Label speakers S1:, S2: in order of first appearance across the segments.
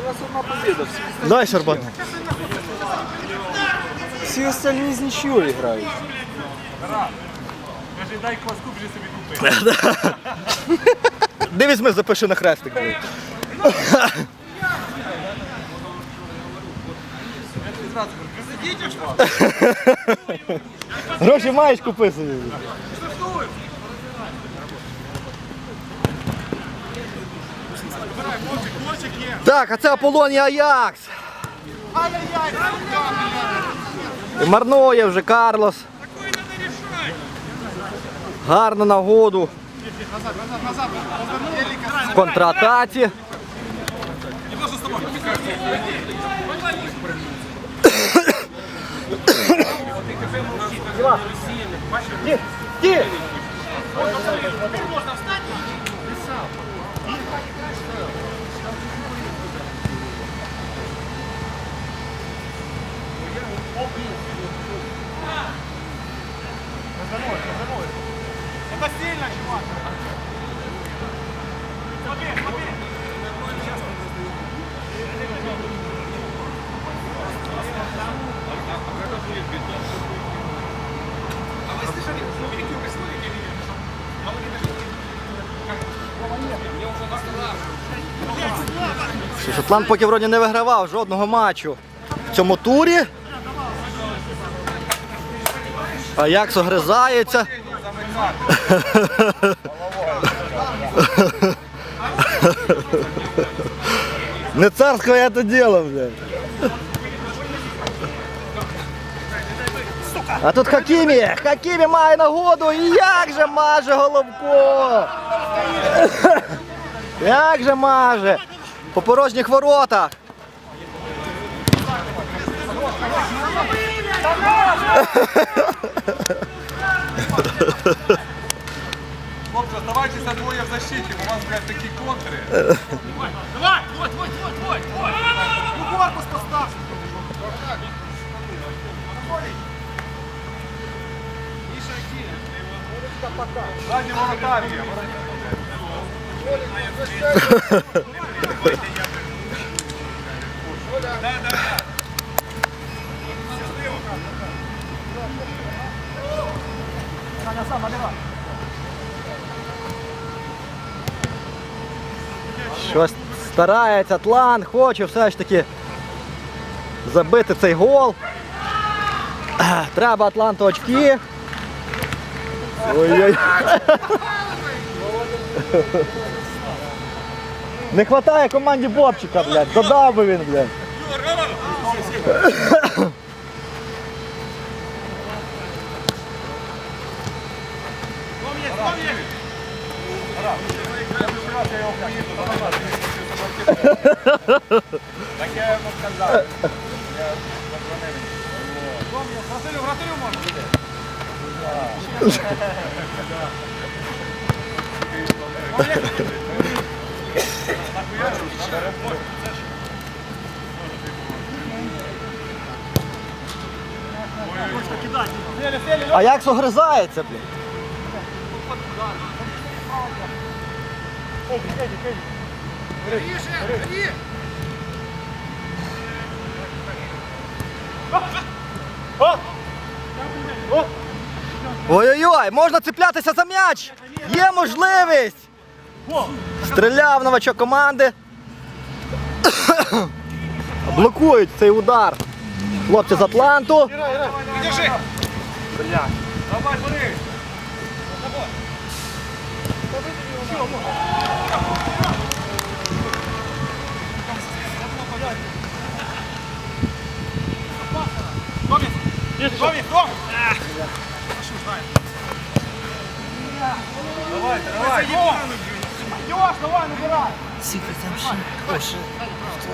S1: у вас одна победа.
S2: Дай Щербан.
S1: всі остальні з нічого грають.
S3: Каже, дай кваску вже собі купи.
S2: Дивись, ми запиши на хрестик. Гроші маєш купи собі. Так, а це Аполлонія Аякс. І марнує вже Карлос. Гарна нагоду. В контратаці.
S3: Это сильно, чувак.
S2: Шотланд поки вроді не вигравав жодного матчу в цьому турі. Аякс огризається. Не царське це діло, блядь. А тут Хакімі! Хакімі має нагоду як же маже Головко! Як же маже! По порожніх воротах!
S3: Хлопці, оставайтеся двоє в защиті, у вас, блядь, такі контри.
S4: Давай, твой, твой, твой, твой, твой.
S3: Ну, корпус постав. Ззаді воротар є.
S2: Щось старається Атлант, хоче все ж таки забити цей гол. Треба Атланту очки. Ой-ой. Не вистачає команді Бобчика, блядь. Додав би він, блядь.
S3: Так я йому сказав. Я. Вратарю, вратарю можна.
S2: А як огризається, блядь? Ой-ой-ой, можна цеплятися за м'яч! Є можливість! Стріляв новачок команди. Блокують цей удар. Хлопці з Атланту.
S3: Давай, бери. Томі, Томі, Томі. Давай, давай. Йош, давай, набирай.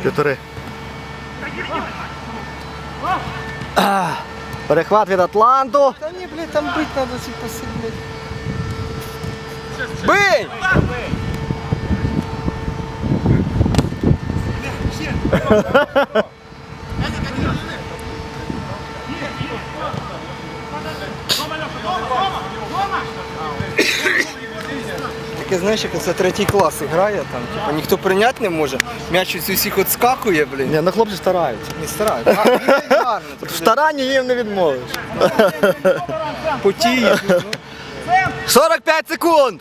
S2: Півтори. А, Перехват від Атланту.
S1: Та ні, блядь, там бить треба ці паси, блядь.
S2: Бий!
S1: таке, знаєш, як це третій клас грає, там, типу, ніхто прийняти не може. М'яч із усіх отскакує, блін.
S2: Ні, ну хлопці стараються.
S1: Не старають. А, він гарно.
S2: В старанні їм не відмовиш.
S1: Потіє.
S2: 45 секунд!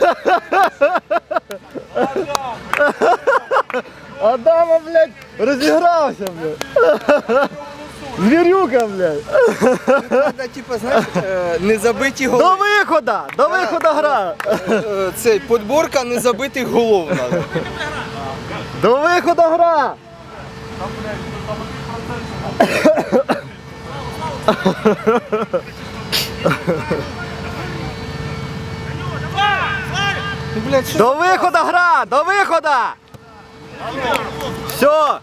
S2: Адама, блядь, розігрався, блядь. Звірюка, блядь.
S1: Треба, типу, знаєш, е, не забиті
S2: До
S1: голи.
S2: виходу! До виходу гра!
S1: Е, Цей подборка незабитих голов надо.
S2: До виходу гра!
S1: Ну, блядь, що
S2: До виходу гра! До виходу! Все!